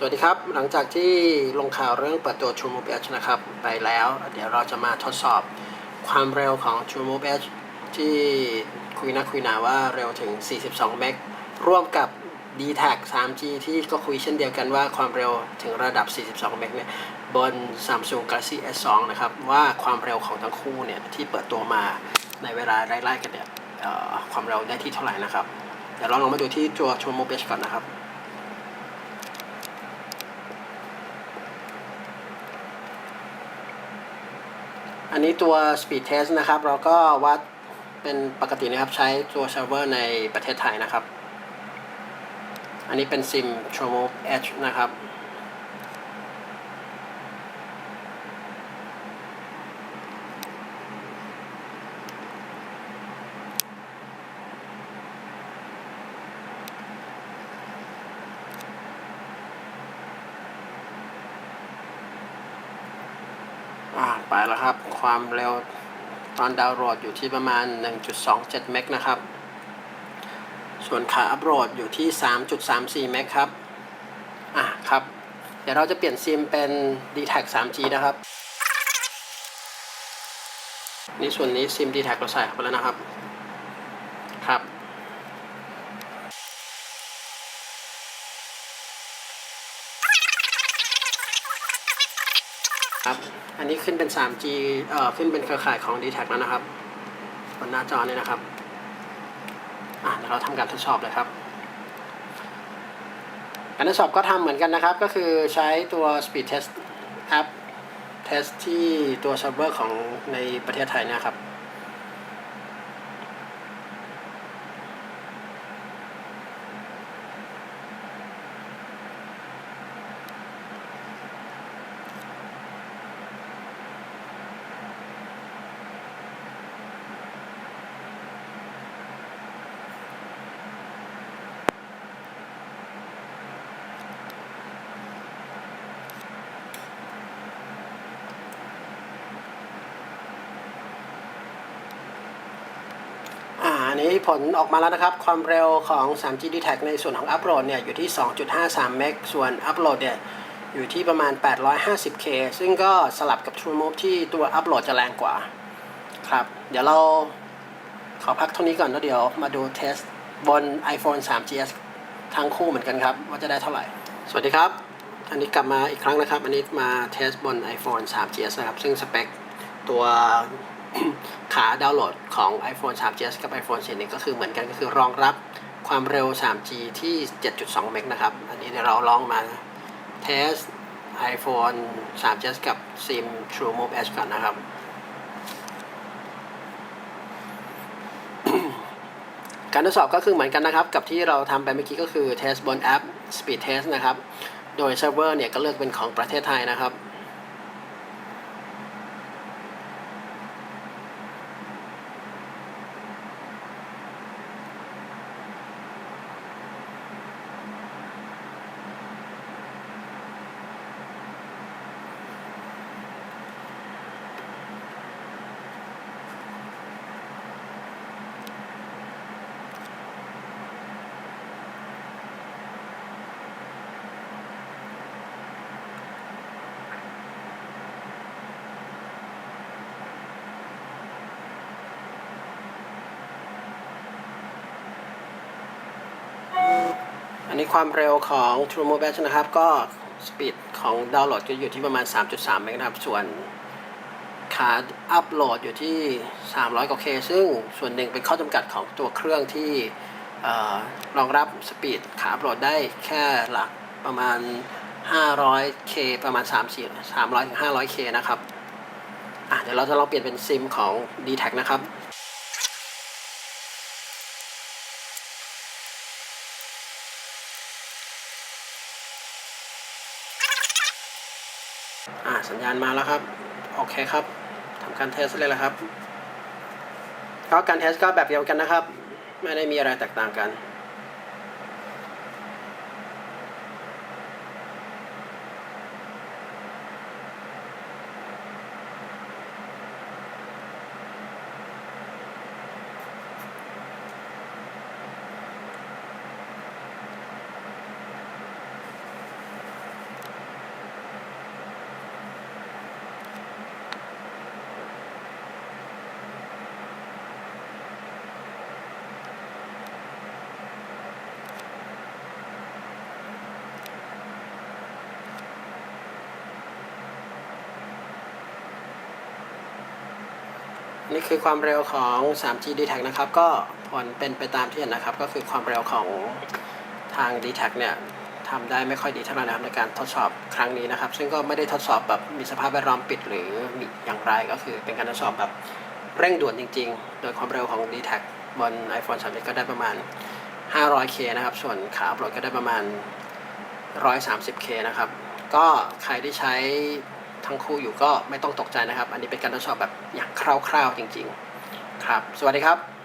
สวัสดีครับ หลังจากที่ลงข่าวเรื่องเปิดตัว True Move Edge นะครับ ไปแล้ว เดี๋ยวเราจะมาทดสอบความเร็วของ True Move Edge ที่คุยนักคุยหนาว่าเร็วถึง 42 เมกร่วมกับ d t a c 3G ที่ก็คุยเช่นเดียวกันว่าความเร็วถึงระดับ 42 เมกเนี่ยบน Samsung Galaxy S2 นะครับ ว่าความเร็วของทั้งคู่เนี่ย ที่เปิดตัวมาในเวลาไล่ๆกันเนี่ยความเร็วได้ที่เท่าไหร่นะครับ เดี๋ยวเราลองมาดูที่ตัว True Move Edge ก่อนนะครับ อันนี้ตัว Speed Test นะครับ เราก็วัดเป็นปกตินะครับ ใช้ตัวเซิร์ฟเวอร์ในประเทศไทยนะครับ อันนี้เป็นซิม t r o m o Edge นะครับ อ่าไปแล้วครับ ความเร็วตอนดาวน์โหลดอยู่ที่ประมาณ 1.27 เมกนะครับ ส่วนขาอัพโหลดอยู่ที่ 3.34 เมกครับ อะครับ เดี๋ยวเราจะเปลี่ยนซิมเป็น d t a c 3G นะครับ นี่ส่วนนี้ซิม d t a c เราใส่เข้าไปแล้วนะครับ ครับ อันนี้ขึ้นเป็น 3G เอ่อ ขึ้นเป็นเครือข่ายของ d t แทแล้วนะครับ บนหน้าจอนี่นะครับ อะเดี๋ยวเราทำการทดสอบเลยครับ การทดสอบก็ทำเหมือนกันนะครับ ก็คือใช้ตัว Speed Test App Test ที่ตัวเซิร์ฟเวอร์ของในประเทศไทยนะครับ นี้ผลออกมาแล้วนะครับ ความเร็วของ 3G d t a c ในส่วนของอัพโหลดเนี่ยอยู่ที่ 2.53 เมก ส่วนอัพโหลดเนี่ยอยู่ที่ประมาณ 850K ซึ่งก็สลับกับ TrueMove ที่ตัวอัพโหลดจะแรงกว่า ครับ เดี๋ยวเราขอพักเท่านี้ก่อนแล้วเดี๋ยวมาดูเทสบน iPhone 3GS ทั้งคู่เหมือนกันครับ ว่าจะได้เท่าไหร่ สวัสดีครับ อันนี้กลับมาอีกครั้งนะครับ อันนี้มาเทสบน iPhone 3GS นะครับ ซึ่งสเปคตัว ขาดาวน์โหลดของ iPhone 3GS กับ iPhone 4นี่ก็คือเหมือนกันก็คือรองรับความเร็ว 3G ที่ 7.2 เมกนะครับ อันนี้เดี๋ยวเราลองมาเทส iPhone 3GS กับ SIM TrueMove Edge ก่อนนะครับ การทดสอบก็คือเหมือนกันนะครับ กับที่เราทำไปเมื่อกี้ก็คือเทสบนแอป Speed Test นะครับ โดยเซิร์ฟเวอร์เนี่ยก็เลือกเป็นของประเทศไทยนะครับ นนี้ความเร็วของ True Move Edge นะครับ ก็สปีดของดาวน์โหลดจะอยู่ที่ประมาณ 3.3เมกนะครับ ส่วนขาอัพโหลดอยู่ที่ 300 กว่า K ซึ่งส่วนหนึ่งเป็นข้อจำกัดของตัวเครื่องที่เอ่อรองรับสปีดขาอัพโหลดได้แค่หลักประมาณ 500K ประมาณ 3 4 300 500K นะครับ เดี๋ยวเราจะลองเปลี่ยนเป็นซิมของ d t แทนะครับ อ่าสัญญาณมาแล้วครับ โอเคครับทำการเทสเลยแล้วครับก็การเทสก็แบบเดียวกันนะครับ ไม่ได้มีอะไรแตกต่างกัน นี่คือความเร็วของ 3G d t a c นะครับ ก็ผลเป็นไปตามที่เห็นนะครับ ก็คือความเร็วของทาง d t a c เนี่ยทำได้ไม่ค่อยดีเท่าไหร่นะครับในการทดสอบครั้งนี้นะครับ ซึ่งก็ไม่ได้ทดสอบแบบมีสภาพแวดล้อมปิดหรือมีอย่างไรก็คือเป็นการทดสอบแบบเร่งด่วนจริง ๆ โดยความเร็วของ d t a c บน iPhone 3 ก็ได้ประมาณ 500K นะครับ ส่วนขาอัพโหลดก็ได้ประมาณ 130K นะครับ ก็ใครที่ใช้ ทั้งคู่อยู่ก็ไม่ต้องตกใจนะครับ อันนี้เป็นการทดสอบแบบอย่างคร่าวๆจริง ๆ ครับ สวัสดีครับ